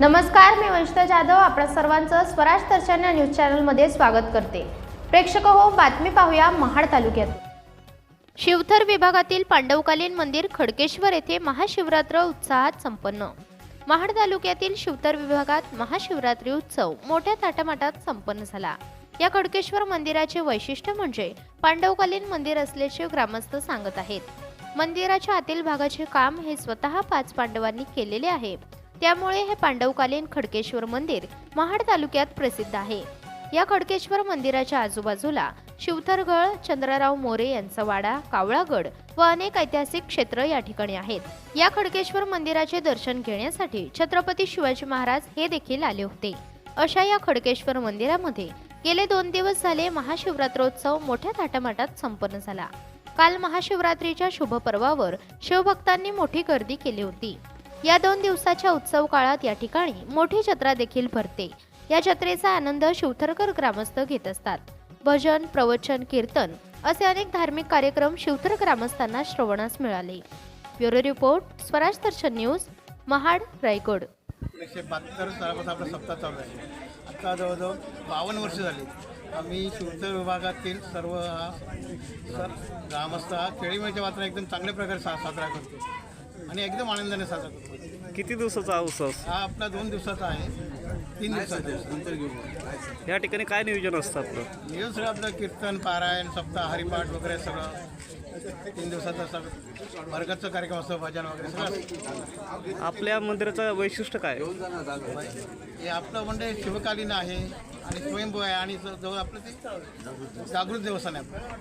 नमस्कार मी वंशिता जाधव आपल्या सर्वांचं स्वराज दर्शन या न्यूज चॅनलमध्ये स्वागत करते. प्रेक्षक हो बातमी पाहूया महाड तालुक्यात. शिवथर विभागातील पांडवकालीन मंदिर खडकेश्वर येथे महाशिवरात्र उत्साहात संपन्न. महाड तालुक्यातील शिवथर विभागात महाशिवरात्री उत्सव मोठ्या थाटामाटात संपन्न झाला. या खडकेश्वर मंदिराचे वैशिष्ट्य म्हणजे पांडवकालीन मंदिर असल्याचे ग्रामस्थ सांगत आहेत. मंदिराच्या आतील भागाचे काम हे स्वतः पाच पांडवांनी केलेले आहे. त्यामुळे हे पांडवकालीन खडकेश्वर मंदिर महाड तालुक्यात प्रसिद्ध आहे. या खडकेश्वर मंदिराच्या आजूबाजूला शिवथरगळ चंद्रराव मोरे यांचा वाडा कावळागड व अनेक ऐतिहासिक क्षेत्र या ठिकाणी आहेत. या खडकेश्वर मंदिराचे दर्शन घेण्यासाठी छत्रपती शिवाजी महाराज हे देखील आले होते. अशा या खडकेश्वर मंदिरामध्ये गेले दोन दिवस झाले महाशिवरात्रोत्सव मोठ्या थाटामाटात संपन्न झाला. काल महाशिवरात्रीच्या शुभपर्वावर शिवभक्तांनी मोठी गर्दी केली होती. या दोन दिवसाच्या उत्सव काळात या ठिकाणी मोठी जत्रा देखील भरते. या जत्रेचा आनंद शिवथरकर ग्रामस्थ घेत असतात. भजन प्रवचन कीर्तन असे अनेक धार्मिक कार्यक्रम शिवथर ग्रामस्थांना श्रवणास मिळाले. Bureau report Swaraj Darshan news Mahad Raigad. एकशे बहात्तर सालापासून आपला सप्ताह चालू आहे. आता जवळजवळ बावन्न वर्ष झाली. आम्ही शिवतर विभागातील सर्व सर ग्रामस्थ हा केळीमेळच्या वातावरण एकदम चांगल्या प्रकारे सा साजरा करतो. आणि एकदम आनंदाने साजरा करतो. किती दिवसाचा हा उत्सव हा आपला दोन दिवसाचा आहे. तीन दिवसाचा या ठिकाणी काय नियोजन असतं आपलं? नियोजन सगळं आपलं कीर्तन पारायण सप्ताह हरिपाठ वगैरे सगळं. तीन दिवसाचा सगळं. वर्गाचा कार्यक्रम असतो भजन वगैरे सगळं असतं. आपल्या मंदिराचं वैशिष्ट्य काय? हे आपलं म्हणजे शिवकालीन आहे आणि स्वयंभू आहे आणि जवळ आपलं ते जागृत देवस्थान आहे आपलं.